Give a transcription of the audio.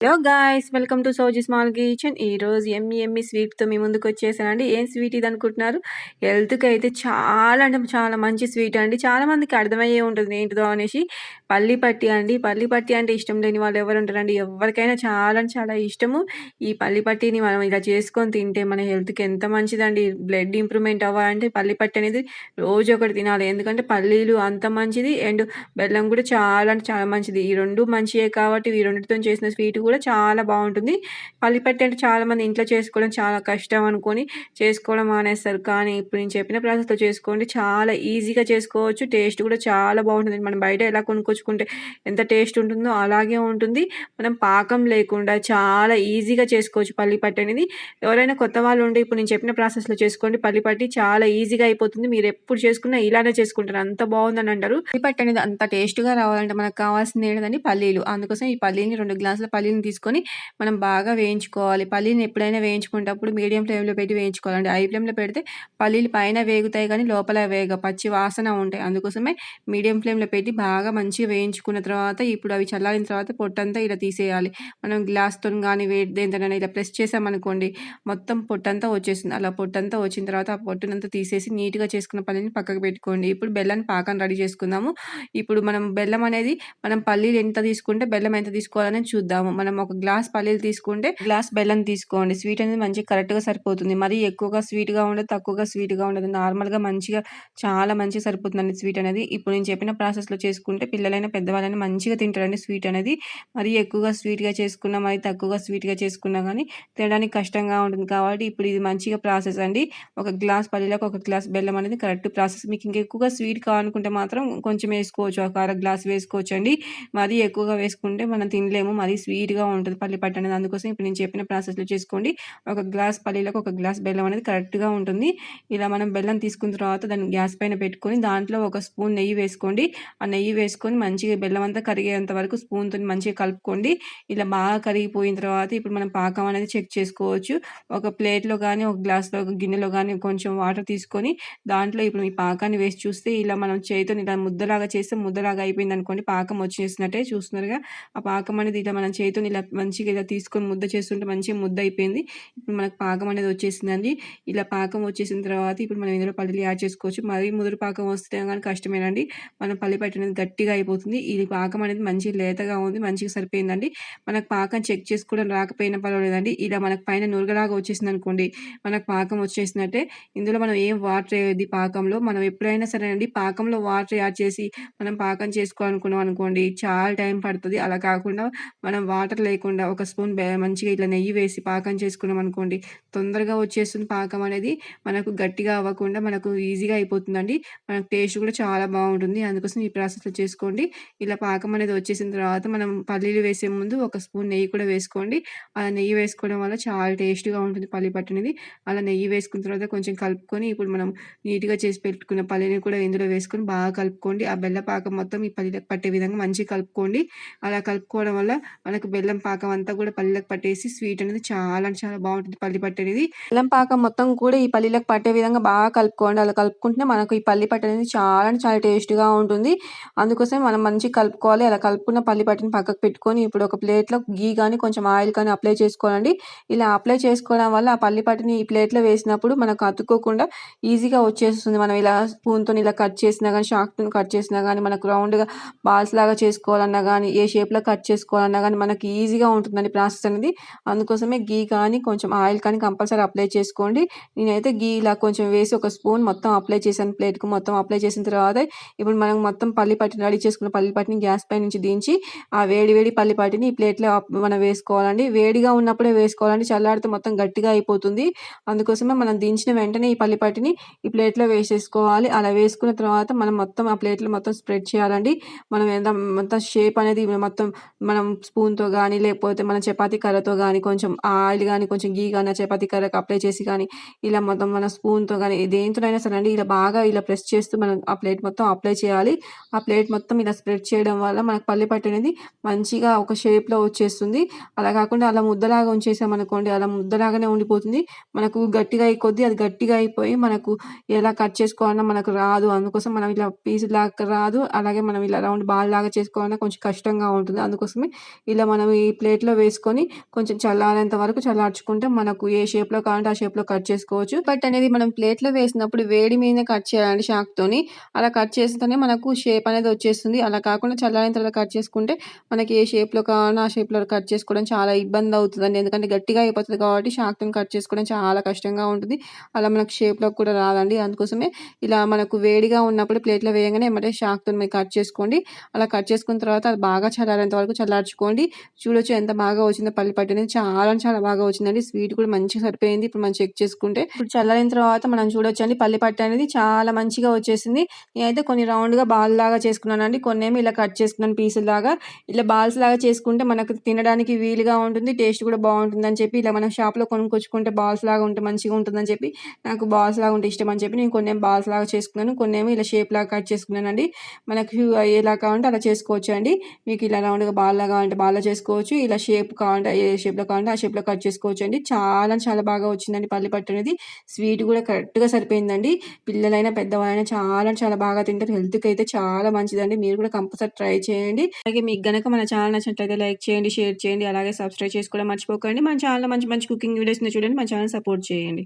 Hello guys welcome to Sowji small kitchen ఈరోజు ఎమ్మి ఎమ్మి స్వీట్తో మీ ముందుకు వచ్చేసానండి. ఏం స్వీట్ ఇది అనుకుంటున్నారు? హెల్త్కి అయితే చాలా అంటే చాలా మంచి స్వీట్ అండి. చాలా మందికి అర్థమయ్యే ఉంటుంది ఏంటిదో అనేసి. పల్లి పట్టి అండి. పల్లి పట్టి అంటే ఇష్టం లేని వాళ్ళు ఎవరు ఉంటారండి? ఎవరికైనా చాలా అంటే చాలా ఇష్టము. ఈ పల్లి పట్టిని మనం ఇలా చేసుకొని తింటే మన హెల్త్కి ఎంత మంచిదండి? బ్లడ్ ఇంప్రూవ్మెంట్ అవ్వాలంటే పల్లి పట్టి అనేది రోజు ఒకటి తినాలి. ఎందుకంటే పల్లీలు అంత మంచిది. అండ్ బెల్లం కూడా చాలా అంటే చాలా మంచిది. ఈ రెండు మంచియే కాబట్టి ఈ రెండుతో చేసిన స్వీట్ కూడా చాలా బాగుంటుంది. పల్లిపట్టి అంటే చాలామంది ఇంట్లో చేసుకోవడం చాలా కష్టం అనుకొని చేసుకోవడం మానేస్తారు. కానీ ఇప్పుడు నేను చెప్పిన ప్రాసెస్లో చేసుకోండి. చాలా ఈజీగా చేసుకోవచ్చు. టేస్ట్ కూడా చాలా బాగుంటుంది. మనం బయట ఎలా కొనుక్కోవచ్చు కొనుక్కొచ్చుకుంటే ఎంత టేస్ట్ ఉంటుందో అలాగే ఉంటుంది. మనం పాకం లేకుండా చాలా ఈజీగా చేసుకోవచ్చు పల్లిపట్టి అనేది. ఎవరైనా కొత్త వాళ్ళు ఉంటే ఇప్పుడు నేను చెప్పిన ప్రాసెస్లో చేసుకోండి. పల్లిపట్టి చాలా ఈజీగా అయిపోతుంది. మీరు ఎప్పుడు చేసుకున్నా ఇలానే చేసుకుంటారు. అంత బాగుందని అంటారు. పల్లిపట్టి అనేది అంత టేస్ట్గా రావాలంటే మనకు కావాల్సింది ఏంటంటే పల్లీలు. అందుకోసం ఈ పల్లీని రెండు గ్లాసుల పల్లీని తీసుకొని మనం బాగా వేయించుకోవాలి. పల్లీని ఎప్పుడైనా వేయించుకునేటప్పుడు మీడియం ఫ్లేమ్లో పెట్టి వేయించుకోవాలండి. హై ఫ్లేమ్లో పెడితే పల్లీలు పైన వేగుతాయి కానీ లోపల వేగ పచ్చి వాసన ఉంటాయి. అందుకోసమే మీడియం ఫ్లేమ్లో పెట్టి బాగా మంచిగా వేయించుకున్న తర్వాత ఇప్పుడు అవి చల్లారిన తర్వాత పొట్టంతా ఇలా తీసేయాలి. మనం గ్లాస్తో కానీ వేడి దేంతోనైనా ఇలా ప్రెస్ చేసామనుకోండి మొత్తం పొట్టంతా వచ్చేసింది అలా పొట్టంతా వచ్చిన తర్వాత ఆ పొట్టునంతా తీసేసి నీట్గా చేసుకున్న పల్లీని పక్కకు పెట్టుకోండి. ఇప్పుడు బెల్లాన్ని పాకం రెడీ చేసుకుందాము. ఇప్పుడు మనం బెల్లం అనేది మనం పల్లీలు ఎంత తీసుకుంటే బెల్లం ఎంత తీసుకోవాలని చూద్దాము. మనం ఒక గ్లాస్ పల్లీలు తీసుకుంటే గ్లాస్ బెల్లం తీసుకోండి. స్వీట్ అనేది మంచిగా కరెక్ట్గా సరిపోతుంది. మరి ఎక్కువగా స్వీట్గా ఉండదు తక్కువగా స్వీట్గా ఉండదు. నార్మల్గా మంచిగా చాలా మంచిగా సరిపోతుందండి స్వీట్ అనేది. ఇప్పుడు నేను చెప్పిన ప్రాసెస్లో చేసుకుంటే పిల్లలైనా పెద్దవాళ్ళైనా మంచిగా తింటారండి. స్వీట్ అనేది మరీ ఎక్కువగా స్వీట్గా చేసుకున్నా మరి తక్కువగా స్వీట్గా చేసుకున్నా కానీ తినడానికి కష్టంగా ఉంటుంది. కాబట్టి ఇప్పుడు ఇది మంచిగా ప్రాసెస్ అండి. ఒక గ్లాస్ పల్లీలకు ఒక గ్లాస్ బెల్లం అనేది కరెక్ట్ ప్రాసెస్. మీకు ఇంకెక్కువగా స్వీట్ కావాలనుకుంటే మాత్రం కొంచెం వేసుకోవచ్చు. ఒక అర గ్లాస్ వేసుకోవచ్చు అండి మరీ ఎక్కువగా వేసుకుంటే మనం తినలేము. మరీ స్వీట్గా ఉంటుంది పల్లి పట్టు అనేది. అందుకోసం ఇప్పుడు నేను చెప్పిన ప్రాసెస్లో చేసుకోండి. ఒక గ్లాస్ పల్లీలకు ఒక గ్లాస్ బెల్లం అనేది కరెక్ట్గా ఉంటుంది. ఇలా మనం బెల్లం తీసుకున్న తర్వాత దాన్ని గ్యాస్ పైన పెట్టుకొని దాంట్లో ఒక స్పూన్ నెయ్యి వేసుకోండి. ఆ నెయ్యి వేసుకొని మంచిగా బెల్లం అంతా కరిగేంత వరకు స్పూన్తో మంచిగా కలుపుకోండి. ఇలా బాగా కరిగిపోయిన తర్వాత ఇప్పుడు మనం పాకం అనేది చెక్ చేసుకోవచ్చు. ఒక ప్లేట్లో కానీ ఒక గ్లాస్లో ఒక గిన్నెలో కానీ కొంచెం వాటర్ తీసుకొని దాంట్లో ఇప్పుడు ఈ పాకాన్ని వేసి చూస్తే ఇలా మనం చేతితో ఇలా ముద్దలాగా చేస్తే ముద్దలాగా అయిపోయింది అనుకోండి. పాకం వచ్చేసినట్టే చూస్తున్నారుగా ఆ పాకం అనేది ఇలా మనం చేతితో ఇలా మంచిగా ఇలా తీసుకొని ముద్ద చేస్తుంటే మంచిగా ముద్ద అయిపోయింది. ఇప్పుడు మనకు పాకం అనేది వచ్చేసిందండి. ఇలా పాకం వచ్చేసిన తర్వాత ఇప్పుడు మనం ఇందులో పల్లీలు యాడ్ చేసుకోవచ్చు. మరీ ముదురు పాకం వస్తే కానీ కష్టమేనండి. మనం పల్లి అనేది గట్టిగా అయిపోతుంది ఇది పాకం అనేది మంచిగా లేతగా ఉంది మంచిగా సరిపోయిందండి. మనకు పాకం చెక్ చేసుకోవడం రాకపోయినా పర్వాలేదండి. ఇలా మనకు పైన నురగలాగా వచ్చేసింది అనుకోండి మనకు పాకం వచ్చేసినట్టే ఇందులో మనం ఏం వాటర్ వేయద్ది పాకంలో? మనం ఎప్పుడైనా సరే అండి పాకంలో వాటర్ యాడ్ చేసి మనం పాకం చేసుకోవాలనుకున్నాం అనుకోండి చాలా టైం పడుతుంది. అలా కాకుండా మనం వాటర్ లేకుండా ఒక స్పూన్ మంచిగా ఇట్లా నెయ్యి వేసి పాకం చేసుకున్నాం అనుకోండి తొందరగా వచ్చేస్తుంది పాకం అనేది. మనకు గట్టిగా అవ్వకుండా మనకు ఈజీగా అయిపోతుందండి. మనకు టేస్ట్ కూడా చాలా బాగుంటుంది. అందుకోసం ఈ ప్రాసెస్లో చేసుకోండి. ఇలా పాకం అనేది వచ్చేసిన తర్వాత మనం పల్లీలు వేసే ముందు ఒక స్పూన్ నెయ్యి కూడా వేసుకోండి. అలా నెయ్యి వేసుకోవడం వల్ల చాలా టేస్ట్గా ఉంటుంది పల్లి పట్టు అనేది. అలా నెయ్యి వేసుకున్న తర్వాత కొంచెం కలుపుకొని ఇప్పుడు మనం నీట్గా చేసి పెట్టుకున్న పల్లీని కూడా ఇందులో వేసుకొని బాగా కలుపుకోండి. ఆ బెల్ల పాకం మొత్తం ఈ పల్లీలకు పట్టే విధంగా మంచిగా కలుపుకోండి. అలా కలుపుకోవడం వల్ల మనకు బెల్లం పాకం అంతా కూడా పల్లీలకు పట్టేసి స్వీట్ అనేది చాలా చాలా బాగుంటుంది పల్లి పట్టు అనేది. బెల్లం పాకం మొత్తం కూడా ఈ పల్లీలకు పట్టే విధంగా బాగా కలుపుకోండి. అలా కలుపుకుంటే మనకు ఈ పల్లి పట్టు అనేది చాలా చాలా టేస్ట్గా ఉంటుంది. అందుకోసం మనం మంచిగా కలుపుకోవాలి. అలా కలుపుకున్న పల్లి పట్టిని పక్కకు పెట్టుకొని ఇప్పుడు ఒక ప్లేట్లో గీ కానీ కొంచెం ఆయిల్ కానీ అప్లై చేసుకోవాలండి. ఇలా అప్లై చేసుకోవడం వల్ల ఆ పల్లి పట్టిని ఈ ప్లేట్లో వేసినప్పుడు మనకు అతుక్కోకుండా ఈజీగా వచ్చేస్తుంది. మనం ఇలా స్పూన్తో ఇలా కట్ చేసినా కానీ షాక్తో కట్ చేసినా కానీ మనకు రౌండ్గా బాల్స్ లాగా చేసుకోవాలన్నా కానీ ఏ షేప్లో కట్ చేసుకోవాలన్నా కానీ మనకి ఈజీగా ఉంటుందండి ప్రాసెస్ అనేది. అందుకోసమే గీ కానీ కొంచెం ఆయిల్ కానీ కంపల్సరీ అప్లై చేసుకోండి. నేనైతే గీ ఇలా కొంచెం వేసి ఒక స్పూన్ మొత్తం అప్లై చేశాను. ప్లేట్కి మొత్తం అప్లై చేసిన తర్వాత ఇప్పుడు మనం మొత్తం పల్లి పట్టిని రెడీ చేసుకున్న పల్లి పల్లిపాటిని గ్యాస్ పై నుంచి దించి ఆ వేడి వేడి పల్లిపాటిని ఈ ప్లేట్లో మనం వేసుకోవాలండి. వేడిగా ఉన్నప్పుడే వేసుకోవాలండి. చల్లారితే మొత్తం గట్టిగా అయిపోతుంది. అందుకోసమే మనం దించిన వెంటనే ఈ పల్లిపాటిని ఈ ప్లేట్లో వేసేసుకోవాలి. అలా వేసుకున్న తర్వాత మనం మొత్తం ఆ ప్లేట్లో మొత్తం స్ప్రెడ్ చేయాలండి. మనం ఎంత మొత్తం షేప్ అనేది మొత్తం మనం స్పూన్తో కానీ లేకపోతే మన చపాతీ కర్రతో కానీ కొంచెం ఆయిల్ కానీ కొంచెం గీ కానీ చపాతీ కర్రకు అప్లై చేసి కానీ ఇలా మొత్తం మన స్పూన్తో కానీ దేంతోనైనా సరే అండి ఇలా బాగా ఇలా ప్రెస్ చేస్తూ మనం ఆ ప్లేట్ మొత్తం అప్లై చేయాలి. ఆ ప్లేట్ మొత్తం ఇలా ఇలా స్ప్రెడ్ చేయడం వల్ల మనకు పల్లెపట్టు అనేది మంచిగా ఒక షేప్‌లో వచ్చేస్తుంది. అలా కాకుండా అలా ముద్దలాగా ఉంచేసామనుకోండి అలా ముద్దలాగానే ఉండిపోతుంది. మనకు గట్టిగా అయి కొద్దీ అది గట్టిగా అయిపోయి మనకు ఎలా కట్ చేసుకోవాలన్నా మనకు రాదు. అందుకోసం మనం ఇలా పీస్ లాగా రాదు. అలాగే మనం ఇలా రౌండ్ బాల్ లాగా చేసుకోవాలన్నా కొంచెం కష్టంగా ఉంటుంది. అందుకోసమే ఇలా మనం ఈ ప్లేట్‌లో వేసుకొని కొంచెం చల్లారేంత వరకు చల్లార్చుకుంటే మనకు ఏ షేప్‌లో కావాలంటే ఆ షేప్‌లో కట్ చేసుకోవచ్చు. బట్ అనేది మనం ప్లేట్‌లో వేసినప్పుడు వేడి మీద కట్ చేయాలండి షాక్తోని అలా కట్ చేస్తేనే మనకు షేప్ అనేది వచ్చేస్తుంది. అలా కాకుండా చల్లారిన తర్వాత కట్ చేసుకుంటే మనకి ఏ షేప్‌లో కావాలన్నా ఆ షేప్‌లో కట్ చేసుకోవడం చాలా ఇబ్బంది అవుతుందండి. ఎందుకంటే గట్టిగా అయిపోతుంది కాబట్టి చాకుతోని కట్ చేసుకోవడం చాలా కష్టంగా ఉంటుంది. అలా మనకు షేప్‌లోకి కూడా రాదండి. అందుకోసమే ఇలా మనకు వేడిగా ఉన్నప్పుడు ప్లేట్‌లో వేయగానే ఏమంటే చాకుతోని మీరు కట్ చేసుకోండి. అలా కట్ చేసుకున్న తర్వాత అది బాగా చల్లారేంత వరకు చల్లార్చుకోండి. చూడొచ్చు ఎంత బాగా వచ్చిందో పల్లిపట్టు అనేది చాలా చాలా బాగా వచ్చిందండి. స్వీట్ కూడా మంచిగా సరిపోయింది. ఇప్పుడు మనం చెక్ చేసుకుంటే ఇప్పుడు చల్లారిన తర్వాత మనం చూడొచ్చండి పల్లి పట్టి అనేది చాలా మంచిగా వచ్చేసింది. నేనైతే కొన్ని రౌండ్‌గా బాల్‌లాగా చేసుకున్నానండి. కొన్నేమో ఇలా కట్ చేసుకున్నాను పీసుల్లాగా. ఇలా బాల్స్ లాగా చేసుకుంటే మనకు తినడానికి వీలుగా ఉంటుంది. టేస్ట్ కూడా బావుంటుందని చెప్పి ఇలా మనం షాప్‌లో కొనుక్కొచ్చుకుంటే బాల్స్‌లాగా ఉంటే మంచిగా ఉంటుందని చెప్పి నాకు బాల్స్ లాగా ఉంటే ఇష్టం అని చెప్పి నేను కొన్నేమో బాల్స్‌లాగా చేసుకున్నాను. కొన్నేమో ఇలా షేప్‌లాగా కట్ చేసుకున్నానండి. మనకు ఎలా కావాలంటే అలా చేసుకోవచ్చు అండి మీకు ఇలా రౌండ్‌గా బాల్‌లా కావాలంటే బాల్‌లా చేసుకోవచ్చు. ఇలా షేప్ కావాలంటే ఏ షేప్‌లో కావాలంటే ఆ షేప్‌లో కట్ చేసుకోవచ్చు అండి చాలా చాలా బాగా వచ్చిందండి పల్లి పట్టి అనేది. స్వీట్ కూడా కరెక్ట్‌గా సరిపోయిందండి. పిల్లలైనా పెద్దవాళ్ళైనా చాలా చాలా బాగా తింటారు. హెల్త్‌కి అయితే చాలా మంచిదండి. మీరు కూడా కంపల్సరీ ట్రై చేయండి. అలాగే మీకు గనక మన ఛానల్ నచ్చినట్లయితే లైక్ చేయండి, షేర్ చేయండి. అలాగే సబ్స్క్రైబ్ చేసుకోవడం మర్చిపోకండి. మన ఛానల్ మంచి మంచి కుకింగ్ వీడియోస్ చూడండి. మన ఛానల్ సపోర్ట్ చేయండి.